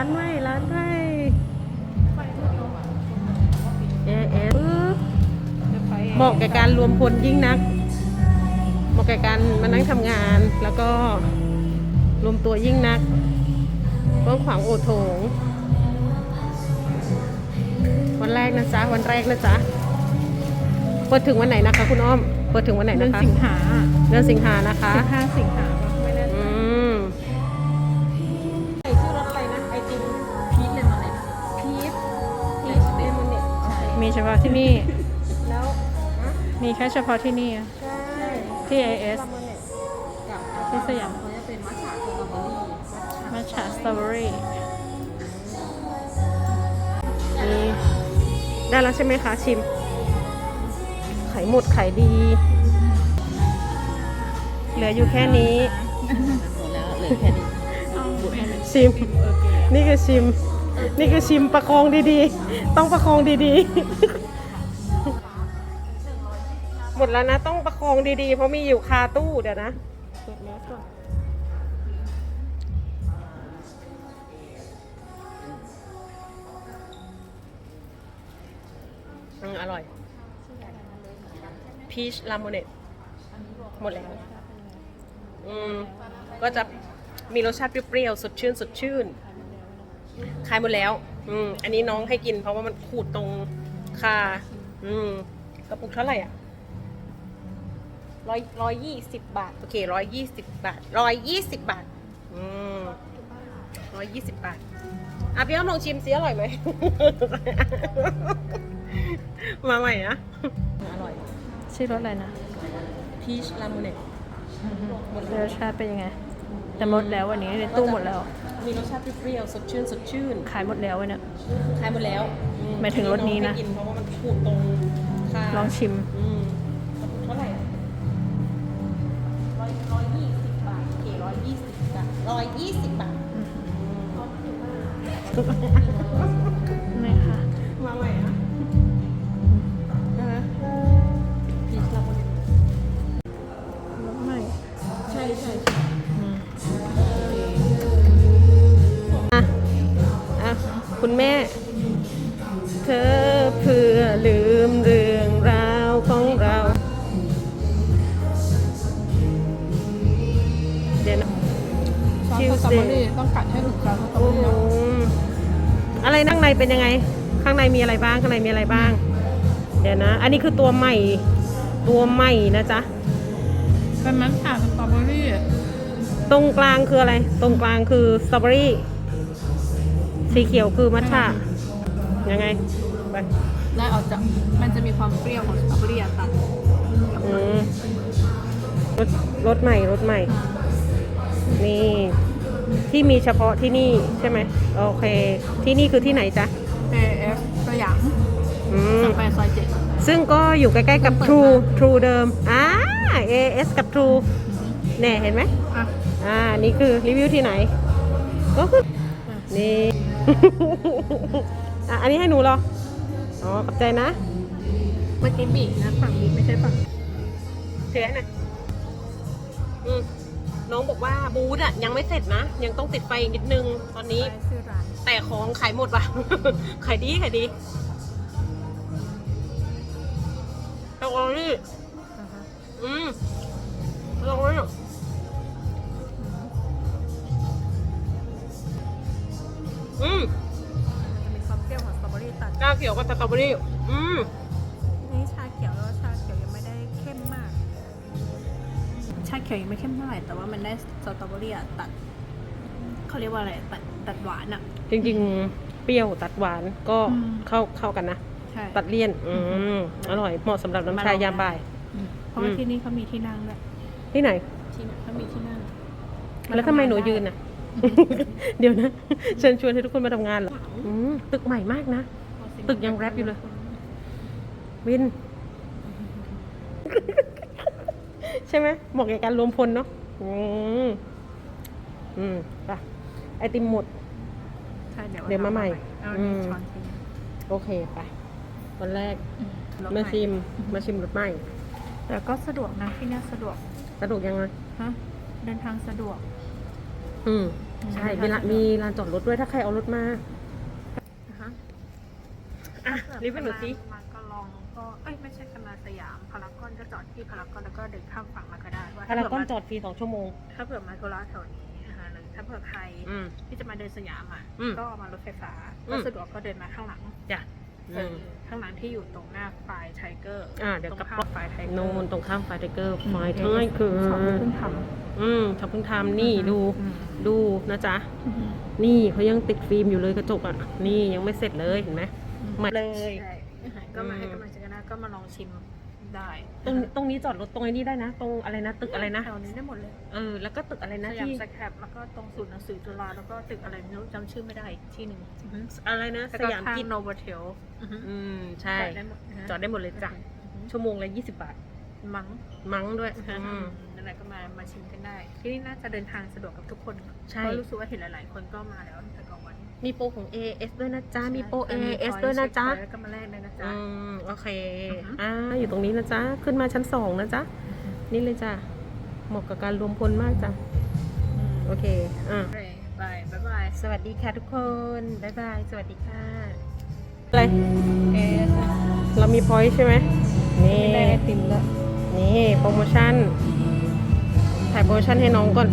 านใหม่ร้านใหม่เอเอสเหมาะกับการรวมพลยิ่งนักเหมาะกับการมานั่งทำงานแล้วก็รวมตัวยิ่งนักกว้างขวางโอโถง วันแรกนะจ๊ะ วันแรกนะจ๊ะ เปิดถึงวันไหนนะคะ คุณอ้อม เปิดถึงวันไหนเดือนะนคะสิงหาเดือนสิงหานะคะสิบห้าสิงหา มีเฉพาะที่นี่ แล้วฮะมีแค่เฉพาะที่นี่อะ ใช่ที่ AS เลมอนเนตกับที่สยาม เขาจะเป็นมัทฉะสตรอเบอรี่มัทฉะสตรอเบอรี่นี่ได้แล้วใช่ไหมคะ ชิม ไข่หมดไข่ดี เหลืออยู่แค่นี้ หมดแล้วเหลือแค่นี้ชิม นี่คือชิม นี่คือชิมประคองดีๆ ต้องประคองดีๆ หมดแล้วนะ ต้องประคองดีๆ เพราะมีอยู่คาตู้เดี๋ยวนะเปิดแมสก่อนอืมอร่อย พีชลาโมเนตหมดแล้ว อืม ก็จะมีรสชาติเปรี้ยวๆ สดชื่น สดชื่น ขายหมดแล้ว อืม อันนี้น้องให้กินเพราะว่ามันขูดตรงคา อืม กระปุกเท่าไหร่อะร้อยร้อยยี่สิบบาท โอเคร้อยยี่สิบบาทร้อยยี่สิบบาท อืมร้อยยี่สิบบาท อะพี่อ้อมลองชิมสิอร่อยไหม มาใหม่นะ อร่อย ชื่อรสอะไรนะ พีชลาโมเนตรสชาติเป็นยังไง แต่หมดแล้ววันนี้ในตู้หมดแล้ว มีรสชาติเปรี้ยวๆสดชื่นสดชื่นขายหมดแล้ววันเนี้ย ขายหมดแล้วอืหมายถึงรสนี้นะองให้กินเพราะว่ามันขูดตรงคาลองชิม อืมเท่าไหร่อะร้อยร้อยยี่สิบบาทโอเคร้อยยี่สิบบาทร้อยยี่สิบบาทนี่ แม่ เธอเพื่อลืมเรื่องราวของเรา เดี๋ยวนะ ซอส Tuesday สตรอเบอรี่ต้องกัดให้ถึงซอสสตรอเบอโอ้รี่โหเนาะอะไรข้างในเป็นยังไง ข้างในมีอะไรบ้าง ข้างในมีอะไรบ้าง เดี๋ยวนะ อันนี้คือตัวใหม่ ตัวใหม่นะจ๊ะ เป็นมัทฉะสตรอเบอรี่ตรงกลางคืออะไร ตรงกลางคือสตรอเบอรี่ สีเขียวคือมัทฉะยังไงไปได้ออกจากมันจะมีความเปรี้ยวของสตรอเบอรี่อะตัดกับอืมรถรถใหม่รถใหม่ นี่ที่มีเฉพาะที่นี่ใช่ไหมโอเค ที่นี่คือที่ไหนจ๊ะเอฟสยามอืม สแควร์ซอยเจ็ด ซึ่งก็อยู่ใกล้ๆกับ เปิด True มา True เดิมอ่า AS กับ True แน่เห็นไหมอะอ่า นี่คือรีวิวที่ไหน ก็คือ นี่ อะอันนี้ให้หนูเหรอ อ๋อขอบใจนะ เมื่อกี้บีกนะ ฝั่งนี้ไม่ใช่ฝั่งเถือให้หน่อยอืมน้องบอกว่าบูธอะยังไม่เสร็จนะ ยังต้องติดไฟอีกนิดนึงตอนนี้ ชื่อร้านแต่ของขายหมดว่ะ ขายดีขายดีตกลงนี่อ่าฮะอืมตกลงนี่ อืมมันจะมีความเปรี้ยวของสตรอเบอรี่ตัดกาเขียวกับสตรอเบอรี่อืมนี่ชาเขียวแล้วชาเขียวยังไม่ได้เข้มมาก ชาเขียวยังไม่เข้มเท่าไหร่แต่ว่ามันได้สตรอเบอรี่อะตัดเขาเรียกว่าอะไรตัดตัดหวานอะจริงๆ เปรี้ยวตัดหวานก็อืมเข้าเข้ากันนะ ใช่ ตัดเลี่ยน อืมอร่อยเหมาะสำหรับน้ำชายามบ่ายอืมเพราะว่าอืมที่นี่เขามีที่นั่งด้วยที่ไหน ที่เขามีที่นั่งแล้วทำไมหนูยืนน่ะ เดี๋ยวนะเชิญชวนให้ทุกคนมาทำงานเหรออืมตึกใหม่มากนะ ตึกยังแรปอยู่เลย วิน ใช่ไหมเหมาะกับการรวมพลเนาะอืมอืมไปไอติมหมด ใช่เดี๋ยวเดี๋ยวมาใหม่เอาอืนี่มช้อนทิ้งโอเคไปวันแรก รถมาใหชิม มาชิมรถใหม่แต่ก็สะดวกนะที่เนี่ยสะดวก สะดวกยังไงฮะเดินทางสะดวก อืมใช่มีร้านมีลานจอดรถด้วยถ้าใครเอารถมานะคะอะรีบไปหน่อยสิมาก็ลองก็เอ้ยไม่ใช่กันมาสยามพารากอนก็จอดที่พารากอนแล้วก็เดินข้ามฝั่งมาก็ได้ว่าพารากอนจถ้อดฟรีสองชั่วโมง ถ้าเผื่อมาโทรแถวนี้นะคะหรือถ้าเผื่อใครอืมที่จะมาเดินสยามอะอืมก็มารถไฟฟ้าอืมก็สะดวกก็เดินมาข้างหลังจ้ะเออ ข้างหลังที่อยู่ตรงหน้าไฟไทเกอร์อ่าเดี๋ยวตรงกลับข้ามไฟไทเกอร์โน่นตรงข้ามไฟเทเกอร์ไฟไทยคือสองเพิ่งทอืมเขาเพิ่งทำนี่ดูอืมดูนะจ๊ะ นี่เขายังติดฟิล์มอยู่เลยกระจกอะ นี่ยังไม่เสร็จเลยเห็นไหมมาเลยใช่นะคะก็มาให้กำลังใจกันนะก็มาลองชิม ได้ตรงตรงนี้จอดรถตรงไอ้นี้ได้นะ ตรงอะไรนะตึกอะไรนะแถวนี้ได้หมดเลยเออแล้วก็ตึกอะไรสนะยามที่สแครปแล้วก็ตรงศูนย์หนังสือจุฬาแล้วก็ตึกอะไรไม่รู้จำชื่อไม่ได้อีกที่หนึ่งอะไรนะแล้วสก็ยามข้างกินโนเวเทลอืมใช่จอดได้หมดนะจอดได้หมดเลยจ้ะชั่วโมงละยี่สิบบาท มั้งมั้งด้วยอืม นั่นแหละก็มามาชิมกันได้ ที่นี่น่าจะเดินทางสะดวกกับทุกคนใช่เพราะรู้สึกว่าเห็นหลาย ๆ คนก็มาแล้วแต่ก่อนวัน มีโปรของ AS ด้วยนะจ๊ะ มีโปร AS ด้วยนะจ๊ะ แล้วก็มาแลกเลยนะอืจ๊ะมโอเคอือฮึอ่า อยู่ตรงนี้นะจ๊ะ ขึ้นมาชั้นสองนะจ๊ะ นี่เลยจ้ะ เหมาะกับการรวมพลมากจ้ะ โอเค อ่าโอเคบายบายบาย สวัสดีค่ะทุกคนบ๊ายบาย สวัสดีค่ะ อะไรเอ๊ะเรามีพอยต์ใช่ไหม นี่ได้ไอติมแล้ว นี่โปรโมชั่น ถ่ายโปรโมชั่นให้น้องก่อน